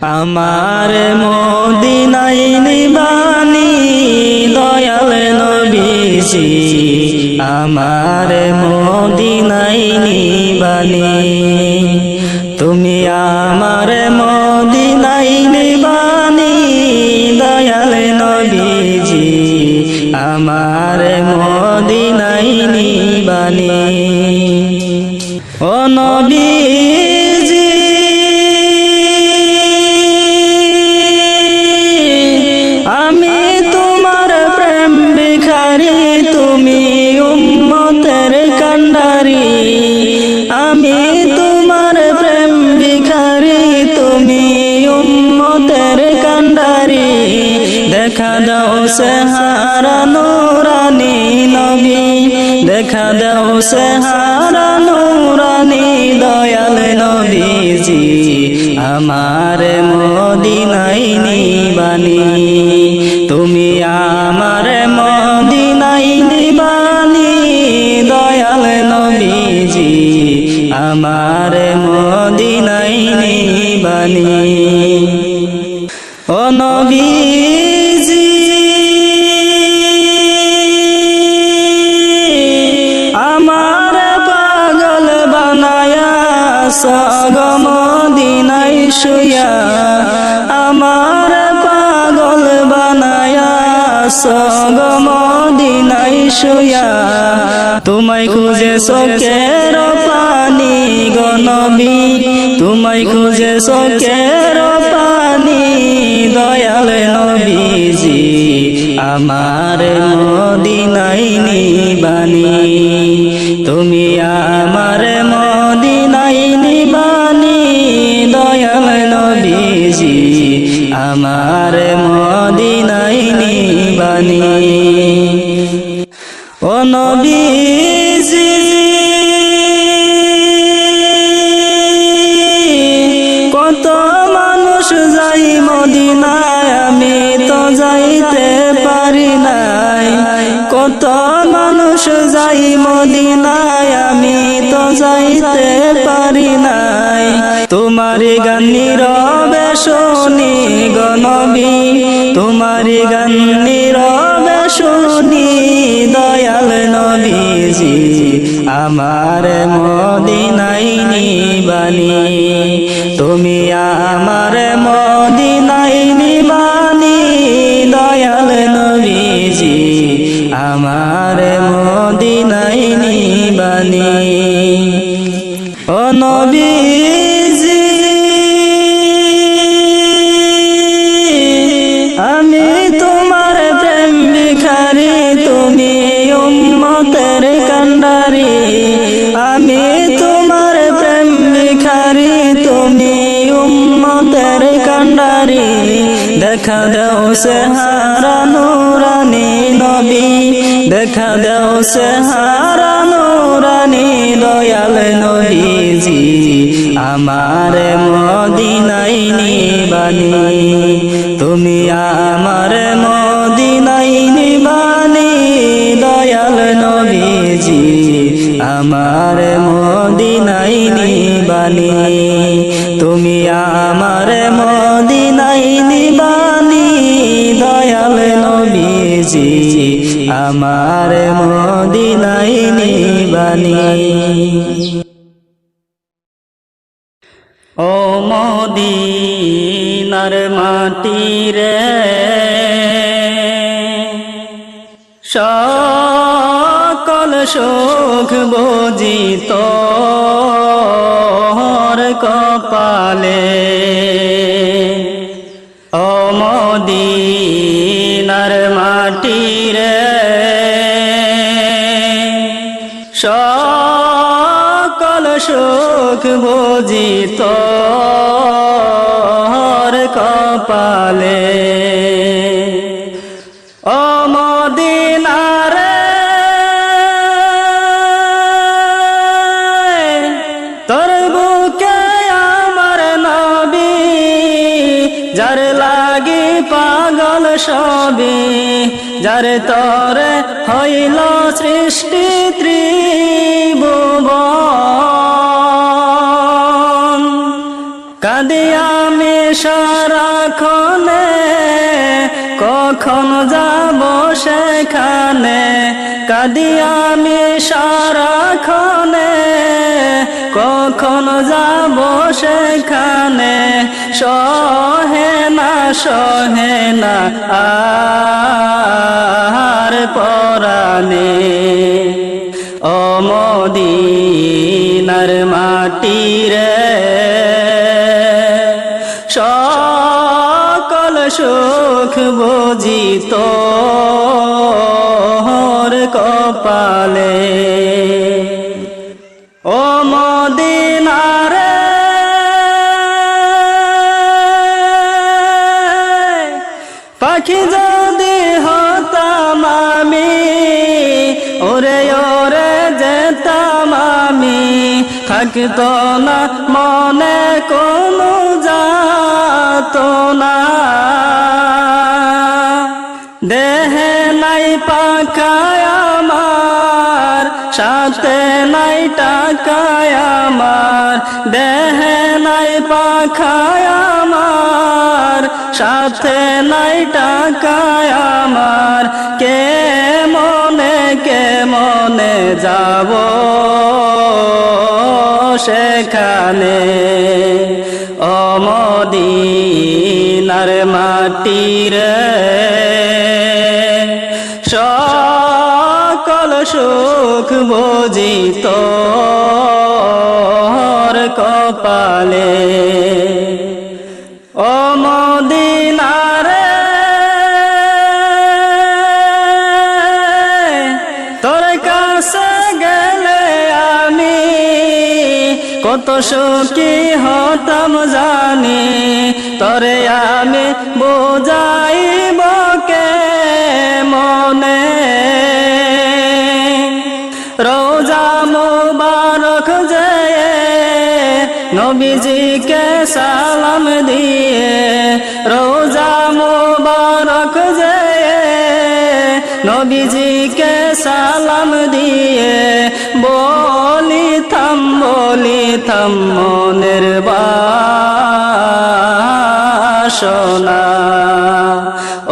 আমার মদিনাই নিবানি দয়াল নবীজি, আমার মদিনাই নিবানি। তুমি আমার মদিনাই নিবানি দয়াল নবীজি, আমার মদিনাই নিবানি। ও নবীজি দেখা দাও সে হারা নুরানি দয়াল নবীজি, আমার মদিনাই নিবানি। তুমি আমার মদিনাই নিবানি, দয়াল নবীজি, আমার সকের পানি গনবি তোমায় খুঁজে সকেরো পানি দয়াল নবীজি আমার মদিনাই নিবানি। কত মানুষ যাই মদিনায়, আমি তো যাইতে পারি নাই। তোমারি গানি রবে শুনি গনবী তোমারি গানি রবে শুনি দয়াল নবীজি, আমার মদিনাই নিবানি। তুমি আমার দেখা দাও সে নুরানি নবী। দেখা দাও সে হারা নুরানি দয়াল নবীজি। আমার মদিনাই নিবানি। তুমি আমার মদিনাই নিবানি দয়াল নবীজি। আমার মদিনাই নিবানি। আমার মদিনাই নিবানি। ও মদিনার মাটি রে সকল সুখ বুঝিত কপালে। ও সকল সুখ ভোজিত কপালে। সবি, যার তরে হইল সৃষ্টি ত্রিভুবন। কাদিয়া সারাক্ষণে, কখন যাব সেখানে? কাদি আমি সারাক্ষণে, কখন যাব সেখানে? না সহে না আর পরানে অমদিনার মাটি রে সকল সুখ বুঝিত কপালে। ও মদিনারে থাকতো না, মনে কোনো যাত না দেহে নাই পাখায় আমার, সাথে নাই টাকায় আমার। দেহে নাই পাখায় আমার, সাথে নাই টাকায় আমার। কে মনে কে মনে যাব? সেখানে অমদিনার মাটির সকল সুখ বুঝিত কপালে। কত সুখী হতাম জানি, তরে আমি বোঝাইব কে মনে। রোজা মুবারক যে নবীজিকে সালাম দিয়ে, রোজা মুবারক যে নবীজিকে সালাম দিয়ে থাম থাম মনের বাসনা।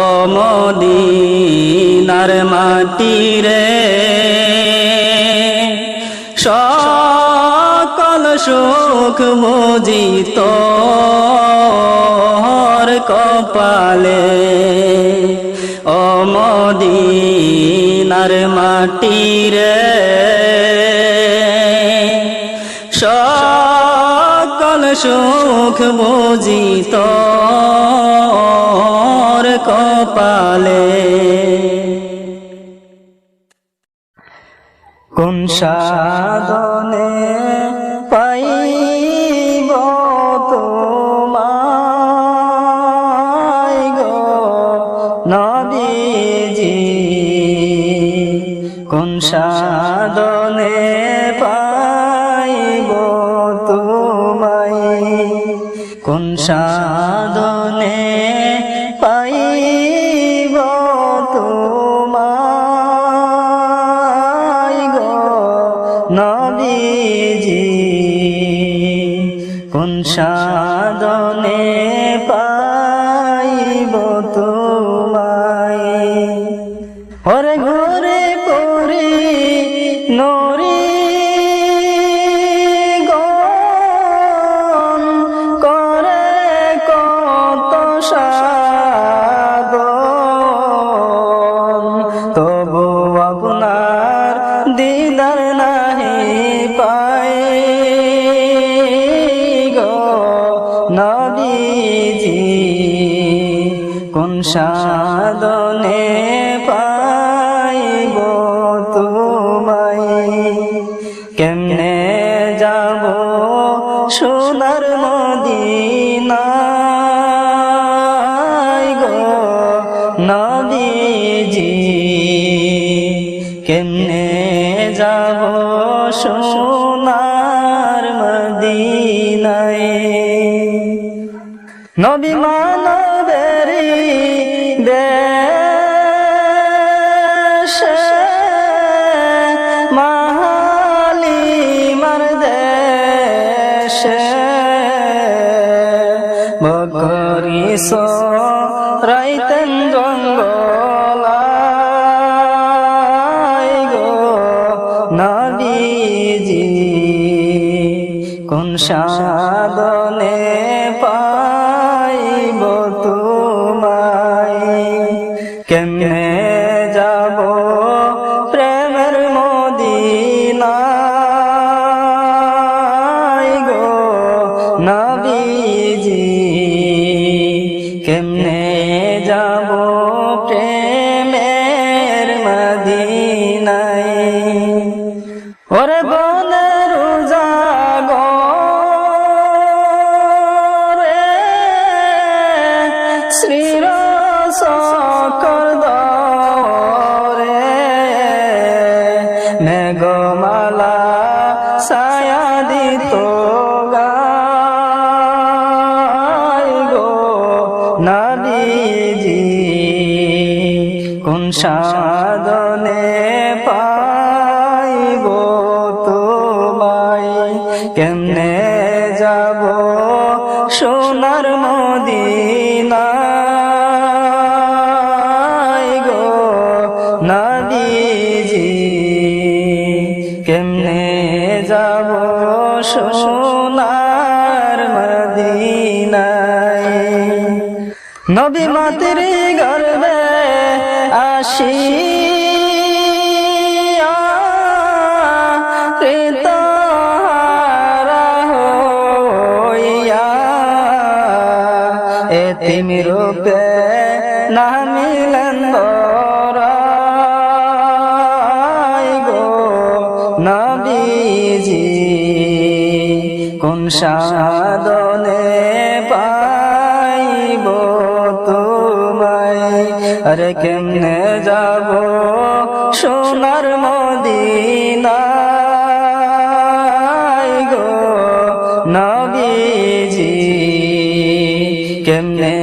ও মদিনার মাটি রে সকল সুখ বুঝিত কপালে। অমদিনার মাটি রে সকল সুখ বুঝিত কপালে। কোন সাধনে পাইব সাধনে সাধনে পাইব তোমায় গো নবীজি। কোন সাধনে সাধনে পাইব তোমায়। কেমনে যাব সোনার মদিনায় গো নবীজি? কেমনে যাব সোনার মদিনায়? নবী মানবেরি দেশে মাহালি মার দেশে বকরি রাইতেন জঙ্গল গো নবীজি কোন সাধনে কেমনে যাব প্রেমের মদিনায়? ওরে বনের উজাগো রে শ্রীর সকর রে মেঘমালা ছায়া দিত। সাধনে পাইব তোমায়। কেমনে যাব সোনার মদিনায় গো নদীজি? কেমনে যাব সোনার মদিনায়? নবী গর্বে আসি এতিমি রূপে নামিলেন গো নবীজি কোন সাধনে আরে কেমনে যাব সোনার মদিনায় গো নবীজি? কেমনে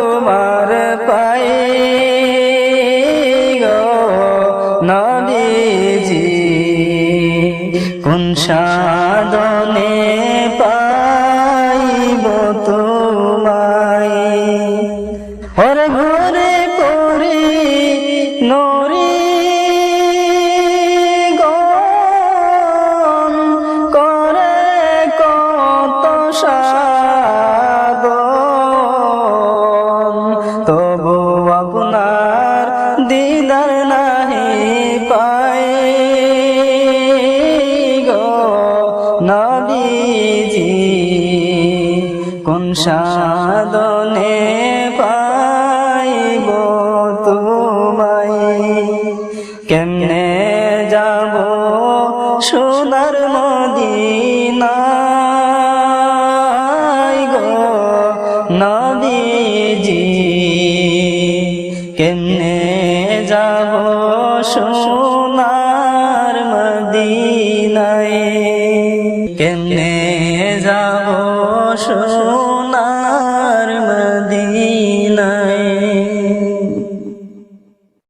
তোমার পাই গো নদীজি কোন সোনার মদিনায়